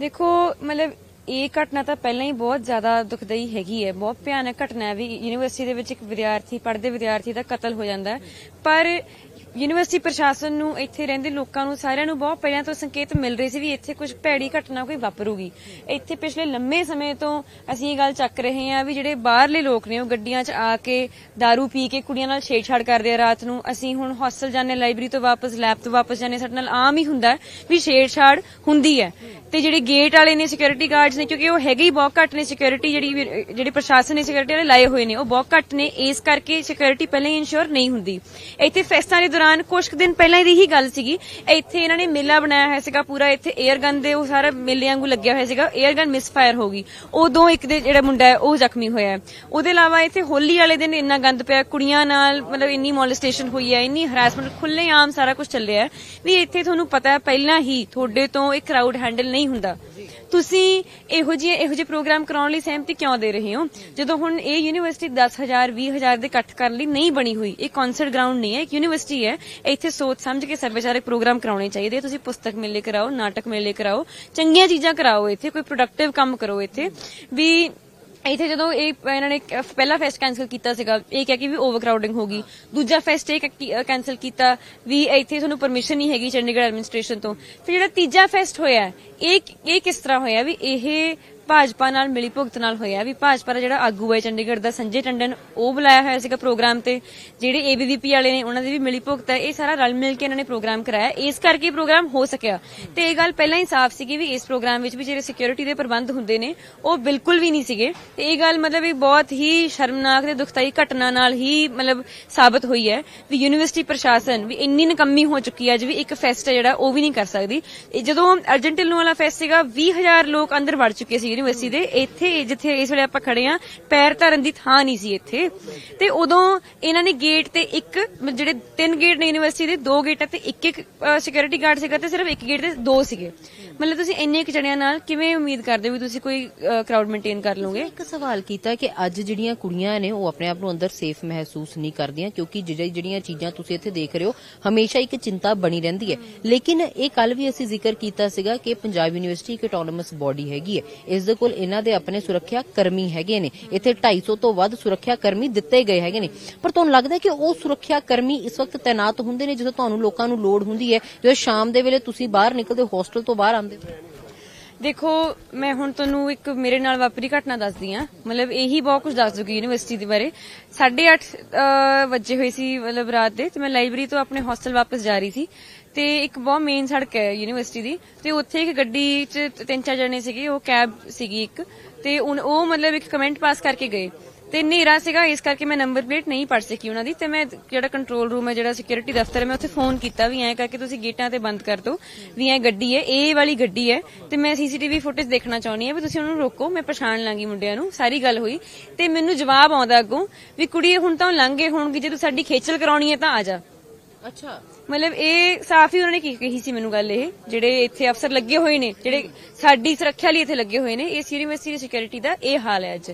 ਦੇਖੋ, ਮਤਲਬ ਇਹ ਘਟਨਾ ਤਾਂ ਪਹਿਲਾਂ ਹੀ ਬਹੁਤ ਜ਼ਿਆਦਾ ਦੁਖਦਾਈ ਹੈਗੀ ਹੈ। ਬਹੁਤ ਭਿਆਨਕ ਘਟਨਾ ਹੈ ਵੀ ਯੂਨੀਵਰਸਿਟੀ ਦੇ ਵਿੱਚ ਇੱਕ ਵਿਦਿਆਰਥੀ, ਪੜ੍ਹਦੇ ਵਿਦਿਆਰਥੀ ਦਾ ਕਤਲ ਹੋ ਜਾਂਦਾ ਹੈ। ਪਰ ਯੂਨੀਵਰਸਿਟੀ ਪ੍ਰਸ਼ਾਸਨ ਨੂੰ ਇੱਥੇ ਰਹਿੰਦੇ ਲੋਕਾਂ ਨੂੰ ਸਾਰਿਆਂ ਨੂੰ ਬਹੁਤ ਪਹਿਲਾਂ ਤੋਂ ਸੰਕੇਤ ਮਿਲ ਰਹੇ ਸੀ ਵੀ ਇੱਥੇ ਕੁਝ ਭੈੜੀ ਘਟਨਾ ਕੋਈ ਵਾਪਰੂਗੀ। ਇੱਥੇ ਪਿਛਲੇ ਲੰਮੇ ਸਮੇਂ ਤੋਂ ਅਸੀਂ ਇਹ ਗੱਲ ਚੱਕ ਰਹੇ ਹਾਂ ਵੀ ਜਿਹੜੇ ਬਾਹਰਲੇ ਲੋਕ ਨੇ, ਉਹ ਗੱਡੀਆਂ 'ਚ ਆ ਕੇ दारू ਪੀ ਕੇ ਕੁੜੀਆਂ ਨਾਲ ਛੇੜਛਾੜ ਕਰਦੇ ਆ ਰਾਤ ਨੂੰ। ਅਸੀਂ ਹੁਣ ਹੌਸਟਲ ਜਾਂਦੇ ਲਾਇਬ੍ਰੇਰੀ ਤੋਂ ਵਾਪਸ ਲੈਬ ਤੋਂ ਵਾਪਸ ਜਾਂਦੇ ਸਾਡੇ ਨਾਲ ਆਮ ਹੀ ਹੁੰਦਾ ਵੀ ਛੇੜਛਾੜ ਹੁੰਦੀ ਹੈ। ਤੇ ਜਿਹੜੇ ਗੇਟ ਵਾਲੇ ਨੇ ਸਿਕਿਉਰਿਟੀ ਗਾਰਡਸ ਨੇ, ਕਿਉਂਕਿ ਉਹ ਹੈਗੇ ਹੀ ਬਹੁਤ ਘੱਟ ਨੇ ਸਿਕਿਉਰਿਟੀ ਜਿਹੜੀ ਜਿਹੜੇ ਪ੍ਰਸ਼ਾਸਨ ਨੇ ਸਿਕਿਉਰਿਟੀ ਵਾਲੇ ਲਾਏ ਹੋਏ ਨੇ, ਉਹ ਬਹੁਤ ਘੱਟ ਨੇ। ਇਸ ਕਰਕੇ ਸਿਕਿਉਰਿਟੀ ਪਹਿਲਾਂ ਹੀ ਇਨਸ਼ੋਰ ਨਹੀਂ ਹੁੰਦੀ। ਇੱਥੇ ਫੈਸਟਾਂ ਦੇ ਦੌਰਾਨ ਕੁਝ ਕੁ ਦਿਨ ਪਹਿਲਾਂ ਦੀ ਹੀ ਗੱਲ ਸੀਗੀ। ਇੱਥੇ ਇਹਨਾਂ ਨੇ ਮੇਲਾ ਬਣਾਇਆ ਹੋਇਆ ਸੀਗਾ ਪੂਰਾ, ਇੱਥੇ 에ਅਰ ਗਨ ਦੇ ਉਹ ਸਾਰਾ ਮੇਲੇ ਵਾਂਗੂ ਲੱਗਿਆ ਹੋਇਆ ਸੀਗਾ। 에ਅਰ ਗਨ ਮਿਸਫਾਇਰ ਹੋ ਗਈ। ਉਦੋਂ ਇੱਕ ਦੇ ਜਿਹੜਾ ਮੁੰਡਾ ਹੈ, ਉਹ ਜ਼ਖਮੀ ਹੋਇਆ ਹੈ। ਉਹਦੇ ਇਲਾਵਾ ਇੱਥੇ ਹੋਲੀ ਵਾਲੇ ਦਿਨ ਇੰਨਾ ਗੰਦ ਪਿਆ, ਕੁੜੀਆਂ ਨਾਲ ਮਤਲਬ ਇੰਨੀ ਮੋਲੈਸਟੇਸ਼ਨ ਹੋਈ ਹੈ, ਇੰਨੀ ਹਰਾਸਮੈਂਟ ਖੁੱਲੇ ਆਮ ਸਾਰਾ ਕੁਝ ਚੱਲਿਆ ਹੈ। ਵੀ ਇੱਥੇ ਤੁਹਾਨੂੰ ਪਤਾ ਹੈ, ਪਹਿਲਾਂ ਹੀ ਤੁਹਾਡੇ ਤੋਂ ਇਹ ਕਰਾਊਡ ਹੈਂਡਲ ਨਹੀਂ ਹੁੰਦਾ। ਤੁਸੀਂ ਇਹੋ ਜਿਹੇ ਇਹੋ ਜਿਹੇ ਪ੍ਰੋਗਰਾਮ ਕਰਾਉਣ ਲਈ ਸਹਿਮਤੀ ਕਿਉਂ ਦੇ ਰਹੇ ਹੋ? ਜਦੋਂ ਹੁਣ ਇਹ ਯੂਨੀਵਰਸਿਟੀ 10000 20000 ਦੇ ਇਕੱਠ ਕਰਨ ਲਈ ਨਹੀਂ ਬਣੀ ਹੋਈ, ਇਹ ਕਨਸਰਟ ਗਰਾਊਂਡ ਨਹੀਂ ਹੈ, ਇੱਕ ਯੂਨੀਵਰਸਿਟੀ ਹੈ। ਇੱਥੇ ਸੋਚ ਸਮਝ ਕੇ ਸੱਭਿਆਚਾਰਕ ਪ੍ਰੋਗਰਾਮ ਕਰਾਉਣੇ ਚਾਹੀਦੇ ਤੁਸੀਂ ਪੁਸਤਕ ਮੇਲੇ ਕਰਾਓ, ਨਾਟਕ ਮੇਲੇ ਕਰਾਓ, ਚੰਗੀਆਂ ਚੀਜ਼ਾਂ ਕਰਾਓ ਇੱਥੇ, ਕੋਈ ਪ੍ਰੋਡਕਟਿਵ ਕੰਮ ਕਰੋ ਇੱਥੇ। ਵੀ ਇੱਥੇ ਜਦੋਂ ਇਹ ਇਹਨਾਂ ਨੇ ਪਹਿਲਾ ਫੈਸਟ ਕੈਨਸਲ ਕੀਤਾ ਸੀਗਾ, ਇਹ ਕਹਿ ਕੇ ਵੀ ਓਵਰਕਰਾਊਡਿੰਗ ਹੋ ਗਈ। ਦੂਜਾ ਫੈਸਟ ਇਹ ਕੈਨਸਲ ਕੀਤਾ ਵੀ ਇੱਥੇ ਤੁਹਾਨੂੰ ਪਰਮਿਸ਼ਨ ਨਹੀਂ ਹੈਗੀ ਚੰਡੀਗੜ੍ਹ ਐਡਮਿਨਿਸਟ੍ਰੇਸ਼ਨ ਤੋਂ। ਫਿਰ ਜਿਹੜਾ ਤੀਜਾ ਫੈਸਟ ਹੋਇਆ, ਇਹ ਇਹ ਕਿਸ ਤਰ੍ਹਾਂ ਹੋਇਆ ਵੀ ਇਹ ਭਾਜਪਾ ਨਾਲ ਮਿਲੀ ਭੁਗਤ ਨਾਲ ਹੋਇਆ ਵੀ ਭਾਜਪਾ ਦਾ ਜਿਹੜਾ ਆਗੂ ਹੈ ਚੰਡੀਗੜ੍ਹ ਦਾ ਸੰਜੇ ਟੰਡਨ, ਉਹ ਬੁਲਾਇਆ ਹੋਇਆ ਸੀਗਾ ਪ੍ਰੋਗਰਾਮ ਤੇ। ਜਿਹੜੇ ਏਬੀਵੀਪੀ ਵਾਲੇ ਨੇ, ਉਹਨਾਂ ਦੀ ਵੀ ਮਿਲੀ ਭੁਗਤ ਹੈ। ਇਹ ਸਾਰਾ ਰਲ ਮਿਲ ਕੇ ਇਹਨਾਂ ਨੇ ਪ੍ਰੋਗਰਾਮ ਕਰਾਇਆ। ਇਸ ਕਰਕੇ ਪ੍ਰੋਗਰਾਮ ਹੋ ਸਕਿਆ। ਤੇ ਇਹ ਗੱਲ ਪਹਿਲਾਂ ਹੀ ਸਾਫ਼ ਸੀਗੀ ਵੀ ਇਸ ਪ੍ਰੋਗਰਾਮ ਵਿੱਚ ਵੀ ਜਿਹੜੇ ਸਿਕਿਉਰਿਟੀ ਦੇ ਪ੍ਰਬੰਧ ਹੁੰਦੇ ਨੇ, ਉਹ ਬਿਲਕੁਲ ਵੀ ਨਹੀਂ ਸੀਗੇ। ਤੇ ਇਹ ਗੱਲ ਮਤਲਬ ਇਹ ਬਹੁਤ ਹੀ ਸ਼ਰਮਨਾਕ ਤੇ ਦੁਖਦਾਈ ਘਟਨਾ ਨਾਲ ਹੀ ਮਤਲਬ ਸਾਬਤ ਹੋਈ ਹੈ ਵੀ ਯੂਨੀਵਰਸਿਟੀ ਪ੍ਰਸ਼ਾਸਨ ਵੀ ਇੰਨੀ ਨਕੰਮੀ ਹੋ ਚੁੱਕੀ ਹੈ ਅੱਜ ਵੀ ਇੱਕ ਫੈਸਟ ਹੈ ਜਿਹੜਾ ਉਹ ਵੀ ਨਹੀਂ ਕਰ ਸਕਦੀ। ਇਹ ਜਦੋਂ ਅਰਜੈਂਟਿਨੋ ਵਾਲਾ ਫੈਸਟ ਸੀਗਾ 20000 ਲੋਕ ਅੰਦਰ ਵੜ ਚੁੱਕੇ ਸੀ। ਯੂਨੀਵਰਸਿਟੀ ਦੇ, ਇੱਥੇ ਜਿੱਥੇ ਇਸ ਵੇਲੇ ਆਪਾਂ ਖੜੇ ਆ ਪੈਰ ਧਰਨ ਦੀ ਥਾਂ ਨਹੀਂ ਸੀ ਇੱਥੇ। ਤੇ ਉਦੋਂ ਇਹਨਾਂ ਨੇ ਗੇਟ ਤੇ ਇੱਕ ਜਿਹੜੇ ਤਿੰਨ ਗੇਟ ਨੇ ਯੂਨੀਵਰਸਿਟੀ ਦੇ, ਦੋ ਗੇਟਾਂ ਤੇ ਇੱਕ ਇੱਕ ਸਿਕਿਉਰਿਟੀ ਗਾਰਡ ਸੀਗਾ ਤੇ ਸਿਰਫ ਇੱਕ ਗੇਟ ਤੇ ਦੋ ਸੀਗੇ। ਮਤਲਬ ਤੁਸੀਂ ਇੰਨੇ ਕੁ ਜਣਿਆਂ ਨਾਲ ਕਿਵੇਂ ਉਮੀਦ ਕਰਦੇ ਹੋ ਵੀ ਤੁਸੀਂ ਕੋਈ ਕਰਾਊਡ ਮੇਨਟੇਨ ਕਰ ਲਓਗੇ? ਇੱਕ ਸਵਾਲ ਕੀਤਾ ਕਿ ਅੱਜ ਜਿਹੜੀਆਂ ਕੁੜੀਆਂ ਨੇ ਉਹ ਆਪਣੇ ਆਪ ਨੂੰ ਅੰਦਰ ਸੇਫ ਮਹਿਸੂਸ ਨਹੀਂ ਕਰਦੀਆਂ ਕਿਉਂਕਿ ਜਿਹੜੀਆਂ ਚੀਜ਼ਾਂ ਤੁਸੀਂ ਇੱਥੇ ਦੇਖ ਰਹੇ ਹੋ ਹਮੇਸ਼ਾ ਇੱਕ ਚਿੰਤਾ ਬਣੀ ਰਹਿੰਦੀ ਹੈ। ਲੇਕਿਨ ਇਹ ਕੱਲ ਵੀ ਅਸੀਂ ਜ਼ਿਕਰ ਕੀਤਾ ਸੀਗਾ ਕਿ ਪੰਜਾਬ ਯੂਨੀਵਰਸਿਟੀ ਇੱਕ ਆਟੋਨਮਸ ਬਾਡੀ ਹੈਗੀ ਹੈ। ਇਸ ਦੇ ਕੋਲ ਇਹਨਾਂ ਦੇ ਆਪਣੇ ਸੁਰੱਖਿਆ ਕਰਮੀ ਹੈਗੇ ਨੇ। ਇੱਥੇ 250 ਤੋਂ ਵੱਧ ਸੁਰੱਖਿਆ ਕਰਮੀ ਦਿੱਤੇ ਗਏ ਹੈਗੇ ਨੇ। ਪਰ ਤੁਹਾਨੂੰ ਲੱਗਦਾ ਕਿ ਉਹ ਸੁਰੱਖਿਆ ਕਰਮੀ ਇਸ ਵਕਤ ਤਾਇਨਾਤ ਹੁੰਦੇ ਨੇ ਜਦੋਂ ਤੁਹਾਨੂੰ ਲੋਕਾਂ ਨੂੰ ਲੋੜ ਹੁੰਦੀ ਹੈ? ਜਦੋਂ ਸ਼ਾਮ ਦੇ ਵੇਲੇ ਤੁਸੀਂ ਬਾਹਰ ਨਿਕਲਦੇ ਹੋ ਹੋਸਟਲ ਤੋਂ ਬਾਹਰ ਆਉਂਦੇ ਹੋ? ਦੇਖੋ, ਮੈਂ ਹੁਣ ਤੁਹਾਨੂੰ ਇੱਕ ਮੇਰੇ ਨਾਲ ਵਾਪਰੀ ਘਟਨਾ ਦੱਸਦੀ ਆ ਮਤਲਬ ਇਹੀ ਬਹੁਤ ਕੁਝ ਦੱਸ ਦੂਗੀ ਯੂਨੀਵਰਸਿਟੀ ਦੇ ਬਾਰੇ। 8:30 ਵਜੇ ਹੋਈ ਸੀ ਮਤਲਬ ਰਾਤ ਦੇ ਤੇ ਮੈਂ ਲਾਇਬ੍ਰੇਰੀ ਤੋਂ ਆਪਣੇ ਹੋਸਟਲ ਵਾਪਸ ਜਾ ਰਹੀ ਸੀ। ਤੇ ਇੱਕ ਬਹੁਤ ਮੇਨ ਸੜਕ ਹੈ ਯੂਨੀਵਰਸਿਟੀ ਦੀ। ਤੇ ਉੱਥੇ ਇੱਕ ਗੱਡੀ 'ਚ ਤਿੰਨ ਚਾਰ ਜਣੇ ਸੀਗੇ, ਉਹ ਕੈਬ ਸੀਗੀ ਇੱਕ। ਤੇ ਉਨ- ਉਹ ਮਤਲਬ ਇੱਕ ਕਮੈਂਟ ਪਾਸ ਕਰਕੇ ਗਏ। ਤੇ ਹਨੇਰਾ ਸੀਗਾ ਇਸ ਕਰਕੇ ਮੈਂ ਨੰਬਰ ਪਲੇਟ ਨਹੀਂ ਪੜ ਸਕੀ ਉਹਨਾਂ ਦੀ ਤੇ ਮੈਂ ਜਿਹੜਾ ਕੰਟਰੋਲ ਰੂਮ ਹੈ ਜਿਹੜਾ ਸਿਕਿਉਰਿਟੀ ਦਫ਼ਤਰ ਹੈ ਮੈਂ ਉੱਥੇ ਫੋਨ ਕੀਤਾ ਵੀ ਐਂ ਕਰਕੇ ਤੁਸੀਂ ਗੇਟਾਂ ਤੇ ਬੰਦ ਕਰ ਦਿਓ ਵੀ ਐ ਗੱਡੀ ਹੈ ਇਹ ਵਾਲੀ ਗੱਡੀ ਹੈ ਤੇ ਮੈਂ ਸੀਸੀਟੀਵੀ ਫੁਟੇਜ ਦੇਖਣਾ ਚਾਹੁੰਦੀ ਹਾਂ ਵੀ ਤੁਸੀਂ ਉਹਨੂੰ ਰੋਕੋ ਮੈਂ ਪਛਾਣ ਲਾਂਗੀ ਮੁੰਡਿਆਂ ਨੂੰ ਸਾਰੀ ਗੱਲ ਹੋਈ ਤੇ ਮੈਨੂੰ ਜਵਾਬ ਆਉਂਦਾ ਅੱਗੋਂ ਵੀ ਕੁੜੀ ਹੁਣ ਤਾਂ ਲੰਘ ਹੋਣਗੇ ਜੇ ਤੂੰ ਸਾਡੀ ਖੇਚਲ ਕਰਾਉਣੀ ਹੈ ਤਾਂ ਆ ਜਾ। ਅੱਛਾ। ਮਤਲਬ ਇਹ ਸਾਫ਼ ਹੀ ਉਹਨਾਂ ਨੇ ਕੀ ਕਹੀ ਸੀ ਮੈਨੂੰ ਗੱਲ ਇਹ ਜਿਹੜੇ ਇੱਥੇ ਅਫਸਰ ਲੱਗੇ ਹੋਏ ਨੇ ਜਿਹੜੇ ਸਾਡੀ ਸੁਰੱਖਿਆ ਲਈ ਇੱਥੇ ਲੱਗੇ ਹੋਏ ਨੇ ਇਸ ਯੂਨੀਵਰਸਿਟੀ ਦੀ ਸਿਕਿਉਰਿਟੀ ਦਾ ਇਹ ਹਾਲ ਹੈ ਅੱਜ।